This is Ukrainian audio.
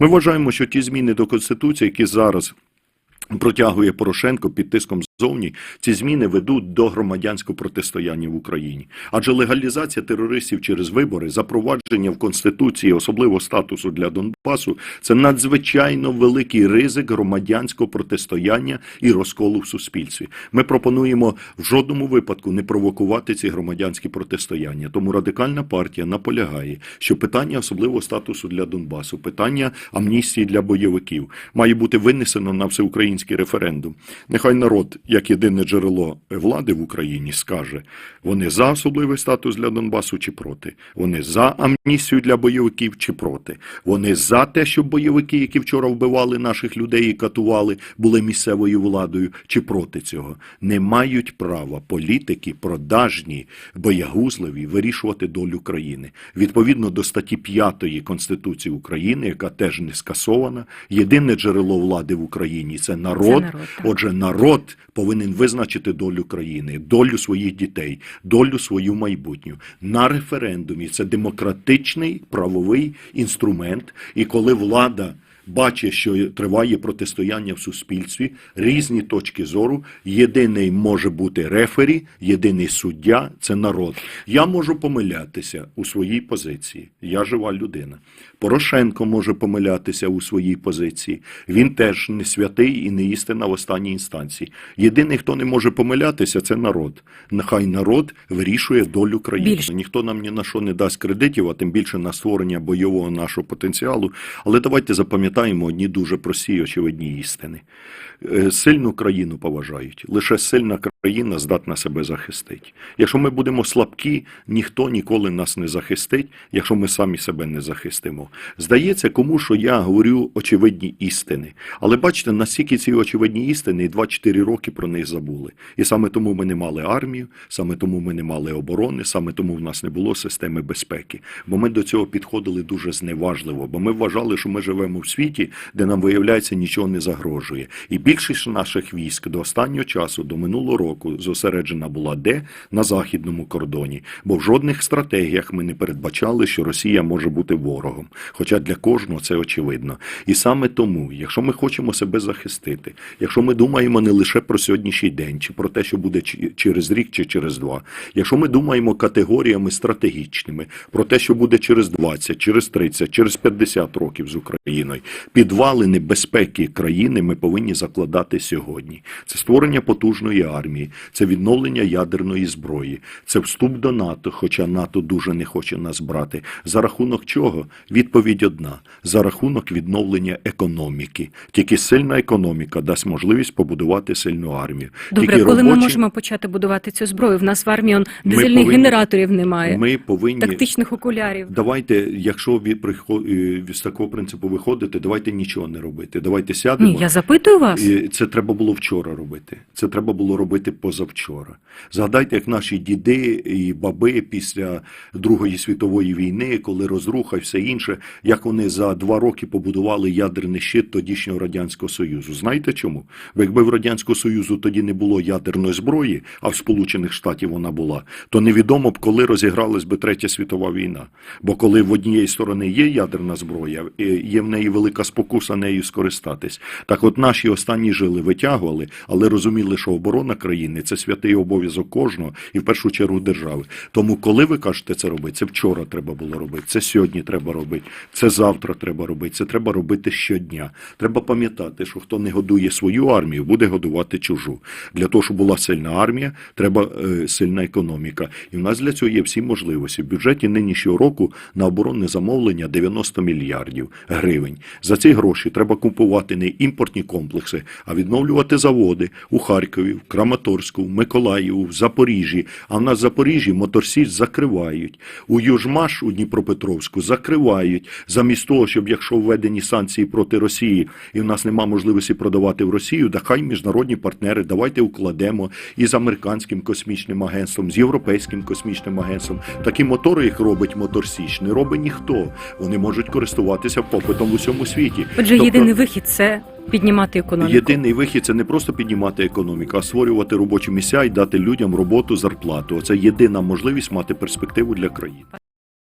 Ми вважаємо, що ті зміни до конституції, які зараз протягує Порошенко під тиском ззовні, ці зміни ведуть до громадянського протистояння в Україні. Адже легалізація терористів через вибори, запровадження в конституції особливо статусу для Донбасу, це надзвичайно великий ризик громадянського протистояння і розколу в суспільстві. Ми пропонуємо в жодному випадку не провокувати ці громадянські протистояння. Тому радикальна партія наполягає, що питання особливого статусу для Донбасу, питання амністії для бойовиків має бути винесено на всеукраїнський референдум. Нехай народ, як єдине джерело влади в Україні, скаже, вони за особливий статус для Донбасу чи проти. Вони за амністію для бойовиків чи проти. Вони за те, щоб бойовики, які вчора вбивали наших людей і катували, були місцевою владою, чи проти цього. Не мають права політики, продажні, боягузливі вирішувати долю країни. Відповідно до статті 5 Конституції України, яка теж не скасована, єдине джерело влади в Україні це народ. народ. Отже, народ повинен визначити долю країни, долю своїх дітей, долю свою майбутню на референдумі. Це демократичний правовий інструмент. І коли влада бачить, що триває протистояння в суспільстві, різні точки зору, єдиний може бути рефері, єдиний суддя це народ. Я можу помилятися у своїй позиції. Я жива людина. Порошенко може помилятися у своїй позиції. Він теж не святий і не істина в останній інстанції. Єдиний, хто не може помилятися, це народ. Нехай народ вирішує долю країни. Більше. Ніхто нам ні на що не дасть кредитів, а тим більше на створення бойового нашого потенціалу. Але давайте запам'ятаємо одні дуже прості очевидні істини. Е, Сильну країну поважають. Лише сильна країна здатна себе захистити. Якщо ми будемо слабкі, ніхто ніколи нас не захистить, якщо ми самі себе не захистимо. Здається, кому що я говорю очевидні істини. Але бачите, настільки ці очевидні істини, і 2-4 роки про них забули. І саме тому ми не мали армію, саме тому ми не мали оборони, саме тому в нас не було системи безпеки. Бо ми до цього підходили дуже зневажливо, бо ми вважали, що ми живемо в світі, де нам виявляється нічого не загрожує. І більшість наших військ до останнього часу, до минулого року, зосереджена була де на західному кордоні. Бо в жодних стратегіях ми не передбачали, що Росія може бути ворогом. Хоча для кожного це очевидно. І саме тому, якщо ми хочемо себе захистити, якщо ми думаємо не лише про сьогоднішній день, чи про те, що буде через рік чи через два, якщо ми думаємо категоріями стратегічними, про те, що буде через 20, через 30, через 50 років з Україною, підвалини безпеки країни ми повинні закладати сьогодні. Це створення потужної армії, це відновлення ядерної зброї, це вступ до НАТО, хоча НАТО дуже не хоче нас брати. За рахунок чого? Відповідь одна: за рахунок відновлення економіки. Тільки сильна економіка дасть можливість побудувати сильну армію. Добре, Тільки коли ми можемо почати будувати цю зброю? В нас в армії он, дизельних повинні- генераторів немає, Ми повинні тактичних окулярів. Давайте, якщо від, е, з такого принципу виходити, давайте нічого не робити. Давайте сядемо. Ні, я запитую вас. Це треба було вчора робити. Це треба було робити позавчора. Згадайте, як наші діди і баби після Другої світової війни, коли розруха і все інше, як вони за два роки побудували ядерний щит тодішнього радянського союзу. Знаєте чому? Бо якби в радянського союзу тоді не було ядерної зброї, а в Сполучених Штатів вона була, то невідомо б коли розігралась би третя світова війна. Бо коли в однієї сторони є ядерна зброя, є в неї велика спокуса нею скористатись. Так от наші останні жили витягували, але розуміли, що оборона країни це святий обов'язок кожного і в першу чергу держави. Тому, коли ви кажете це робити, це вчора треба було робити, це сьогодні треба робити, це завтра треба робити, це треба робити щодня. Треба пам'ятати, що хто не годує свою армію, буде годувати чужу. Для того, щоб була сильна армія, треба е, сильна економіка. І в нас для цього є всі можливості. В бюджеті нинішнього року на оборонне замовлення 90 мільярдів гривень. За ці гроші треба купувати не імпортні комплекси, а відновлювати заводи у Харкові, в Краматорську, в Миколаєву, в Запоріжжі. А в нас в Запоріжжі моторсіль закривають. У Южмаш у Дніпропетровську закривають. Замість того, щоб якщо введені санкції проти Росії і в нас нема можливості продавати в Росію, да хай міжнародні партнери давайте укладемо із американським космічним агентством, з європейським космічним агентством. Такі мотори, як робить Моторсіч, не робить ніхто. Вони можуть користуватися попитом в усьому світі. Отже, єдиний вихід це піднімати економіку. Єдиний вихід це не просто піднімати економіку, а створювати робочі місця і дати людям роботу, зарплату. Це єдина можливість мати перспективу для країни.